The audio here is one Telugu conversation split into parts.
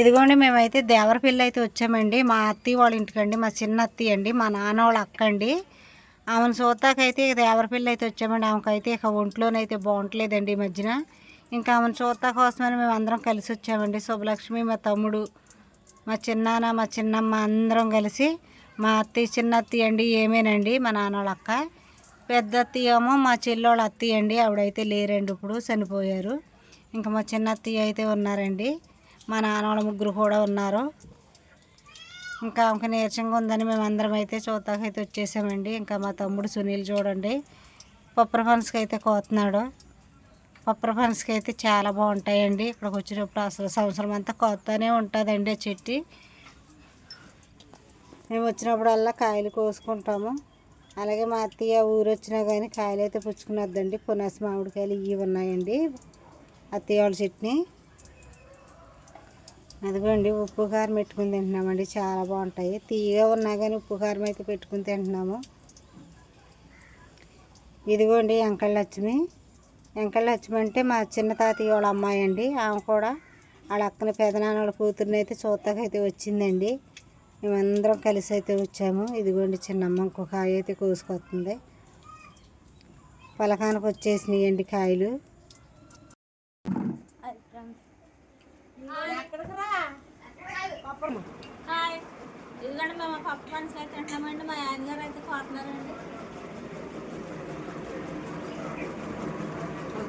ఇదిగోండి మేమైతే దేవరపల్లి అయితే వచ్చామండి. మా అత్తయ్య వాళ్ళ ఇంటికండి మా చిన్న అత్తయ్య అండి మా నాన్న వాళ్ళ అక్క అండి. ఆమెను చూస్తాకైతే దేవరపల్లి అయితే వచ్చామండి. ఆమెకైతే ఇక ఒంట్లోనైతే బాగుంటలేదండి ఈ మధ్యన. ఇంకా ఆమెను చూస్తా కోసమని మేము అందరం కలిసి వచ్చామండి. శుభలక్ష్మి మా తమ్ముడు మా చిన్నాన్న మా చిన్నమ్మ అందరం కలిసి. మా అత్తయ్య చిన్న అత్తయ్య అండి ఏమేనండి? మా నాన్న వాళ్ళ అక్క. పెద్ద అత్తయ్య ఏమో మా చెల్లోళ్ళ అత్తయ్య అండి. ఆవిడైతే లేరండి ఇప్పుడు చనిపోయారు. ఇంకా మా చిన్న అత్తయ్య అయితే ఉన్నారండి. మా నాన్న వాళ్ళ ముగ్గురు కూడా ఉన్నారు. ఇంకా ఇంకా నీరసంగా ఉందని మేము అందరం అయితే చూద్దాకైతే అయితే వచ్చేసామండి. ఇంకా మా తమ్ముడు సునీల్ చూడండి. పప్పర పనసకి అయితే కోతున్నాడు. పప్పర పనసకి అయితే చాలా బాగుంటాయండి. ఇక్కడికి వచ్చినప్పుడు అసలు సంవత్సరం అంతా కోతనే ఉంటుందండి ఆ చెట్టు. మేము వచ్చినప్పుడల్లా కాయలు కోసుకుంటాము. అలాగే మా అత్తయ్య ఊరు వచ్చినా కానీ కాయలు అయితే పుచ్చుకున్నదండి పునాసి మామిడికాయలు ఇవి ఉన్నాయండి. అత్తయ్య వాళ్ళ చెట్నీ అదిగోండి ఉప్పు కారం పెట్టుకుని తింటున్నామండి. చాలా బాగుంటాయి. తీయగా ఉన్నా కానీ ఉప్పు కారం అయితే పెట్టుకుని తింటున్నాము. ఇదిగోండి ఎంకళ్ళ లక్ష్మి. ఎంకళ్ళ లక్ష్మి అంటే మా చిన్న తాతయ్య వాళ్ళ అమ్మాయి అండి. ఆమె కూడా వాళ్ళ అక్కన పెదనాన్న వాళ్ళ కూతుర్ని అయితే చూస్తాకైతే వచ్చిందండి. మేమందరం కలిసి అయితే వచ్చాము. ఇదిగోండి చిన్నమ్మ ఇంకో కాయ అయితే కోసుకొస్తుంది. పలకానికి వచ్చేసినాయండి కాయలు.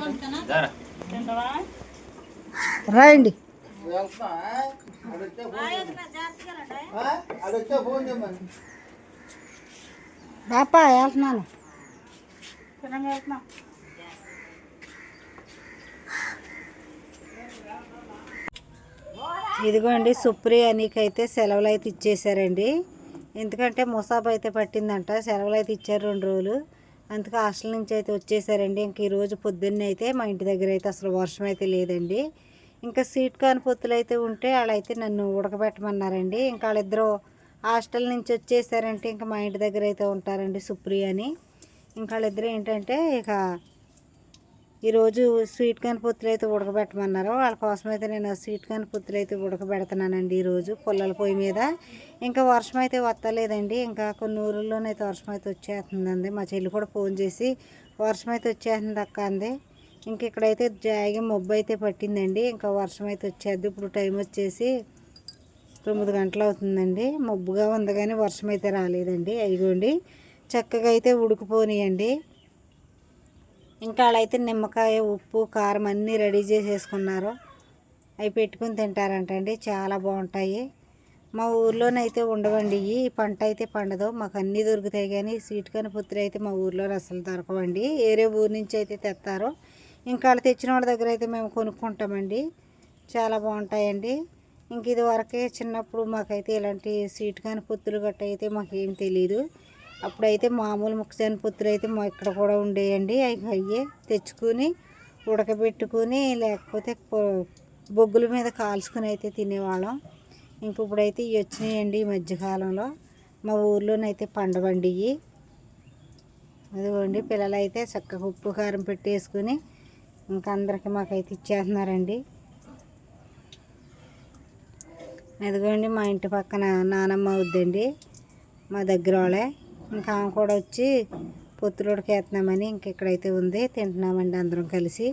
పంపుతానా? తింటావా? రండి పాప వెళ్తున్నాను. ఇదిగోండి సుప్రియ నీకైతే సెలవులు అయితే ఇచ్చేసారండి. ఎందుకంటే ముసాబ్ అయితే పట్టిందంట సెలవులు అయితే ఇచ్చారు రెండు రోజులు. అందుకే హాస్టల్ నుంచి అయితే వచ్చేసారండి. ఇంక ఈరోజు పొద్దున్నే అయితే మా ఇంటి దగ్గర అయితే అసలు వర్షం అయితే లేదండి. ఇంకా సీట్ కాని పొత్తులు అయితే ఉంటే వాళ్ళైతే నన్ను ఉడకబెట్టమన్నారండి. ఇంకా వాళ్ళిద్దరూ హాస్టల్ నుంచి వచ్చేసారంటే ఇంకా మా ఇంటి దగ్గర అయితే ఉంటారండి సుప్రియ అని. ఇంకా వాళ్ళిద్దరూ ఏంటంటే ఇక ఈరోజు స్వీట్ కాన్ పొత్తులు అయితే ఉడకబెట్టమన్నారు. వాళ్ళ కోసం అయితే నేను స్వీట్ కాని పొత్తులు అయితే ఉడకబెడుతున్నానండి ఈరోజు పుల్లల పొయ్యి మీద. ఇంకా వర్షం అయితే వస్తలేదండి ఇంకా కొన్ని ఊర్లలోనైతే వర్షం అయితే వచ్చేస్తుందండి. మా చెల్లి కూడా ఫోన్ చేసి వర్షం అయితే వచ్చేస్తుంది అక్క అంది. ఇంక ఇక్కడైతే జాగి మబ్బు అయితే పట్టిందండి. ఇంకా వర్షం అయితే వచ్చేది. ఇప్పుడు టైం వచ్చేసి తొమ్మిది గంటలు అవుతుందండి. మబ్బుగా ఉంది కానీ వర్షం అయితే రాలేదండి. అయిగోండి. చక్కగా అయితే ఉడికిపోనియండి. ఇంకా వాళ్ళైతే నిమ్మకాయ ఉప్పు కారం అన్నీ రెడీ చేసేసుకున్నారు. అవి పెట్టుకుని తింటారంటండి. చాలా బాగుంటాయి. మా ఊర్లోనైతే ఉండవండి. ఈ పంట అయితే పండదు. మాకు అన్నీ దొరుకుతాయి కానీ స్వీట్ కాని పుత్రి అయితే మా ఊర్లో అసలు దొరకవండి. వేరే ఊరు నుంచి అయితే తెస్తారు. ఇంకా వాళ్ళు తెచ్చిన వాళ్ళ దగ్గర అయితే మేము కొనుక్కుంటామండి. చాలా బాగుంటాయండి. ఇంక ఇది వరకే చిన్నప్పుడు మాకైతే ఇలాంటి స్వీట్ కాని పుత్తులు గట్ట అయితే మాకేం తెలియదు అప్పుడైతే మామూలు ముక్కసాని పుత్తులు అయితే మా ఇక్కడ కూడా ఉండేయండి. అవి అయ్యే తెచ్చుకుని ఉడకబెట్టుకుని లేకపోతే బొగ్గుల మీద కాల్చుకుని అయితే తినేవాళ్ళం. ఇంక ఇప్పుడైతే ఇవి వచ్చినాయండి ఈ మధ్యకాలంలో మా ఊర్లోనైతే పండవండి ఇవి. అదిగోండి పిల్లలు అయితే చక్కగా ఉప్పు కారం పెట్టేసుకుని ఇంకా అందరికి మాకైతే ఇచ్చేస్తున్నారండి. అదిగోండి మా ఇంటి పక్కన నానమ్మ అవుద్దండి మా దగ్గర వాళ్ళే. ఇంకా ఆమె కూడా వచ్చి పొత్తులోడికి వేస్తున్నామని ఇంక ఇక్కడైతే ఉంది. తింటున్నామండి అందరం కలిసి.